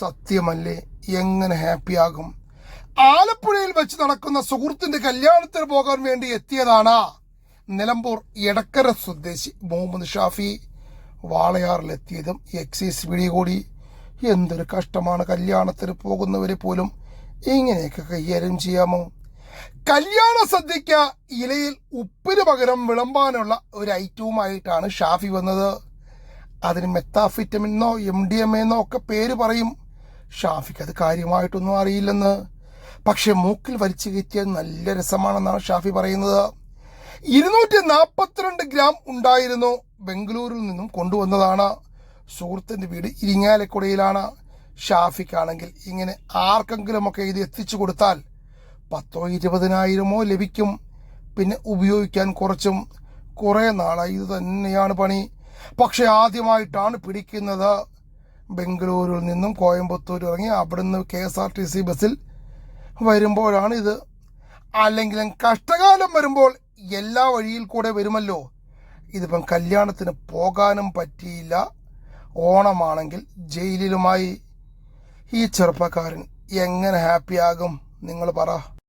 സത്യമല്ലേ എങ്ങനെ ഹാപ്പി ആകും? ആലപ്പുഴയിൽ വെച്ച് നടക്കുന്ന സുഹൃത്തിന്റെ കല്യാണത്തിന് പോകാൻ വേണ്ടി എത്തിയതാണ് നിലമ്പൂർ എടക്കര സ്വദേശി മുഹമ്മദ് ഷാഫി. വാളയാറിലെത്തിയതും എക്സൈസ് പിടി കൂടി. എന്തൊരു കഷ്ടമാണ് കല്യാണത്തിന് പോകുന്നവരെ പോലും ഇങ്ങനെയൊക്കെ കൈകാര്യം ചെയ്യാമോ? കല്യാണ സദ്യയ്ക്ക് ഇലയിൽ ഉപ്പിന് പകരം വിളമ്പാനുള്ള ഒരു ഐറ്റവുമായിട്ടാണ് ഷാഫി വന്നത്. അതിന് മെത്താഫിറ്റമിനോ എം ഡി എം എന്നോ ഒക്കെ പേര് പറയും. ഷാഫിക്ക് അത് കാര്യമായിട്ടൊന്നും അറിയില്ലെന്ന്. പക്ഷെ മൂക്കിൽ വലിച്ചു കയറ്റിയത് നല്ല രസമാണെന്നാണ് ഷാഫി പറയുന്നത്. ഇരുന്നൂറ്റി നാൽപ്പത്തിരണ്ട് ഗ്രാം ഉണ്ടായിരുന്നു. ബംഗളൂരിൽ നിന്നും കൊണ്ടുവന്നതാണ്. സുഹൃത്തിന്റെ വീട് ഇരിങ്ങാലക്കുടയിലാണ്. ഷാഫിക്കാണെങ്കിൽ ഇങ്ങനെ ആർക്കെങ്കിലുമൊക്കെ ഇത് എത്തിച്ചു കൊടുത്താൽ പത്തോ ഇരുപതിനായിരമോ ലഭിക്കും. പിന്നെ ഉപയോഗിക്കാൻ കുറച്ചും. കുറേ നാളായി ഇത് തന്നെയാണ് പണി. പക്ഷെ ആദ്യമായിട്ടാണ് പിടിക്കുന്നത്. ബംഗളൂരിൽ നിന്നും കോയമ്പത്തൂർ ഇറങ്ങി അവിടുന്ന് K S R T C ബസ്സിൽ വരുമ്പോഴാണ് ഇത്. അല്ലെങ്കിലും കഷ്ടകാലം വരുമ്പോൾ എല്ലാ വഴിയിൽ കൂടെ വരുമല്ലോ. ഇതിപ്പം കല്യാണത്തിന് പോകാനും പറ്റിയില്ല. ഓണമാണെങ്കിൽ ജയിലിലുമായി. ഈ ചെറുപ്പക്കാരൻ എങ്ങനെ ഹാപ്പിയാകും? നിങ്ങൾ പറ.